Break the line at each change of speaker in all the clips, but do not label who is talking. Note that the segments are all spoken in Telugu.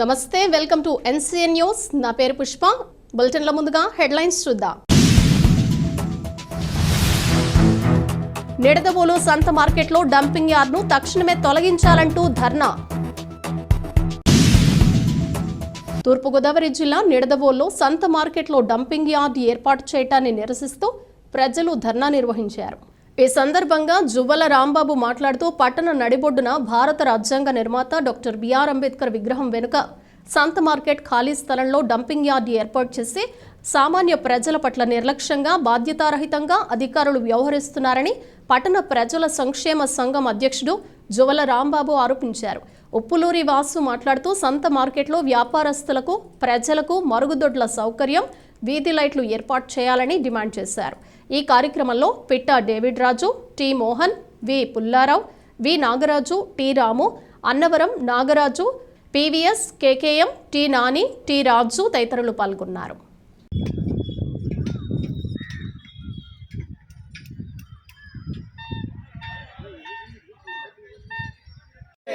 నమస్తే వెల్కమ్ టు ఎన్సీఎన్ న్యూస్. నా పేరు పుష్ప. బులెటిన్ల ముందుగా హెడ్లైన్స్ చూద్దాం. నిడదవోలు సంత మార్కెట్లో డంపింగ్ యార్డ్ను తక్షణమే తొలగించాలంటూ ధర్నా. తూర్పుగోదావరి జిల్లా నిడదవోలులో సంత మార్కెట్లో డంపింగ్ యార్డ్ ఏర్పాటు చేయటాన్ని నిరసిస్తూ ప్రజలు ధర్నా నిర్వహించారు. ఈ సందర్భంగా జువ్వల రాంబాబు మాట్లాడుతూ పట్టణ నడిబొడ్డున భారత రాజ్యాంగ నిర్మాత డాక్టర్ బిఆర్ అంబేద్కర్ విగ్రహం వెనుక సంత మార్కెట్ ఖాళీ స్థలంలో డంపింగ్ యార్డ్ ఏర్పాటు చేసి సామాన్య ప్రజల పట్ల నిర్లక్ష్యంగా బాధ్యతారహితంగా అధికారులు వ్యవహరిస్తున్నారని పట్టణ ప్రజల సంక్షేమ సంఘం అధ్యక్షుడు జువల రాంబాబు ఆరోపించారు. ఉప్పులూరి వాసు మాట్లాడుతూ సంత మార్కెట్లో వ్యాపారస్తులకు ప్రజలకు మరుగుదొడ్ల సౌకర్యం వీధి లైట్లు ఏర్పాటు చేయాలని డిమాండ్ చేశారు. ఈ కార్యక్రమంలో Pitta David Raju T Mohan V Pullarao V Nagaraju T Ramu Annavaram Nagaraju PVS KKM T Nani T Raju తదితరులు పాల్గొన్నారు.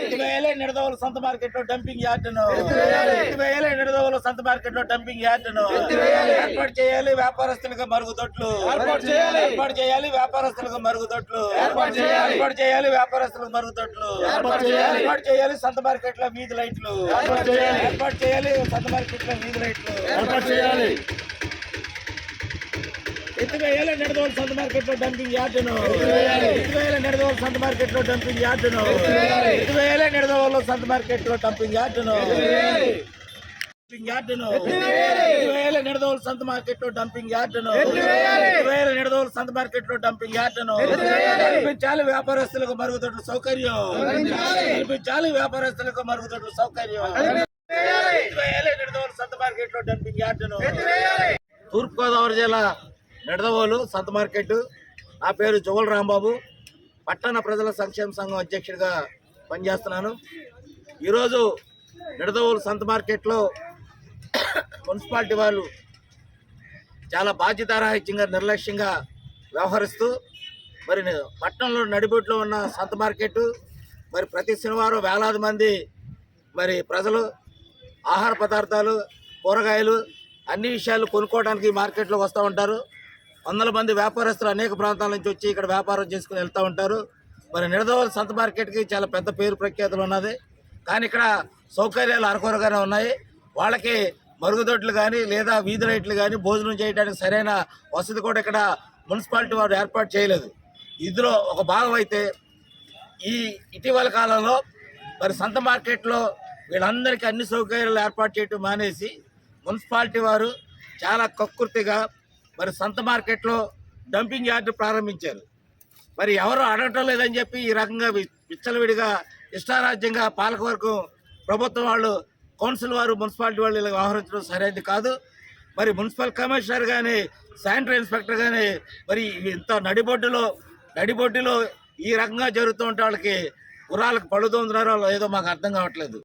ఎత్తివేయలే నిడదవోలు సంత మార్కెట్లో డంపింగ్ యార్డును. ఎత్తివేయలే. నిడదవోలు సంత మార్కెట్లో డంపింగ్ యార్డును. ఏర్పాటు చేయాలి వ్యాపారస్తులకు మరుగుదొడ్లు. ఏర్పాటు చేయాలి. వ్యాపారస్తులకు మరుగుదొడ్లు. ఏర్పాటు చేయాలి. వ్యాపారస్తులకు మరుగుదొడ్లు. ఏర్పాటు చేయాలి. సంత మార్కెట్లో వీధి లైట్లు. ఏర్పాటు చేయాలి. ఏర్పాటు చేయాలి సంత మార్కెట్లో వీధి లైట్లు. ఏర్పాటు చేయాలి. ఎత్తివేయాలి నిడదవోలు సంత మార్కెట్లో డంపింగ్ యార్డును. ఎత్తివేయాలి. నిడదవోలు సంత మార్కెట్లో డంపింగ్ యార్డును. ఎత్తివేయాలి. నిడదవోలు సంత మార్కెట్లో డంపింగ్ యార్డును. డంపింగ్ యార్డును. ఎత్తివేయాలి. నిడదవోలు సంత మార్కెట్లో డంపింగ్ యార్డును. ఎత్తివేయాలి. నిడదవోలు సంత మార్కెట్లో డంపింగ్ యార్డును. కల్పించాలి వ్యాపారస్తులకు మరుగుదొడ్ల సౌకర్యం. కల్పించాలి. వ్యాపారస్తులకు మరుగుదొడ్ల సౌకర్యం. ఎత్తివేయాలి నిడదవోలు సంత మార్కెట్లో డంపింగ్ యార్డును. తూర్పుగోదావరి జిల్లా నిడదవోలు సంత మార్కెట్ నా పేరు జువల్ రాంబాబు. పట్టణ ప్రజల సంక్షేమ సంఘం అధ్యక్షుడిగా పనిచేస్తున్నాను. ఈరోజు నిడదవోలు సంత మార్కెట్లో మున్సిపాలిటీ వాళ్ళు చాలా బాధ్యతారాహిత్యంగా నిర్లక్ష్యంగా వ్యవహరిస్తూ మరి పట్టణంలో నడిబొట్లో ఉన్న సంత మార్కెట్ మరి ప్రతి శనివారం వేలాది మంది మరి ప్రజలు ఆహార పదార్థాలు కూరగాయలు అన్ని విషయాలు కొనుక్కోవడానికి మార్కెట్లో వస్తూ ఉంటారు. వందల మంది వ్యాపారస్తులు అనేక ప్రాంతాల నుంచి వచ్చి ఇక్కడ వ్యాపారం చేసుకుని వెళ్తూ ఉంటారు. మరి నిడదవోలు సంత మార్కెట్కి చాలా పెద్ద పేరు ప్రఖ్యాతులు ఉన్నది. కానీ ఇక్కడ సౌకర్యాలు అరకొరగానే ఉన్నాయి. వాళ్ళకి మరుగుదొడ్లు కానీ లేదా వీధి లైట్లు కానీ భోజనం చేయడానికి సరైన వసతి కూడా ఇక్కడ మున్సిపాలిటీ వారు ఏర్పాటు చేయలేదు. ఇందులో ఒక భాగం అయితే ఈ ఇటీవల కాలంలో మరి సంత మార్కెట్లో వీళ్ళందరికీ అన్ని సౌకర్యాలు ఏర్పాటు చేయటం మానేసి మున్సిపాలిటీ వారు చాలా కక్కుర్తిగా మరి సంత మార్కెట్లో డంపింగ్ యార్డు ప్రారంభించారు. మరి ఎవరు అడగటం లేదని చెప్పి ఈ రకంగా విచ్చలవిడిగా ఇష్టారాజ్యంగా పాలకవర్గం ప్రభుత్వం వాళ్ళు కౌన్సిల్ వారు మున్సిపాలిటీ వాళ్ళు ఇలా వ్యవహరించడం సరైనది కాదు. మరి మున్సిపల్ కమిషనర్ కానీ శానిటరీ ఇన్స్పెక్టర్ కానీ మరి ఇంత నడిబొడ్డులో నడిబొడ్డులో ఈ రకంగా జరుగుతూ ఉంటే వాళ్ళకి గుర్రాలకు పడుతుంటున్నారో ఏదో మాకు అర్థం కావట్లేదు.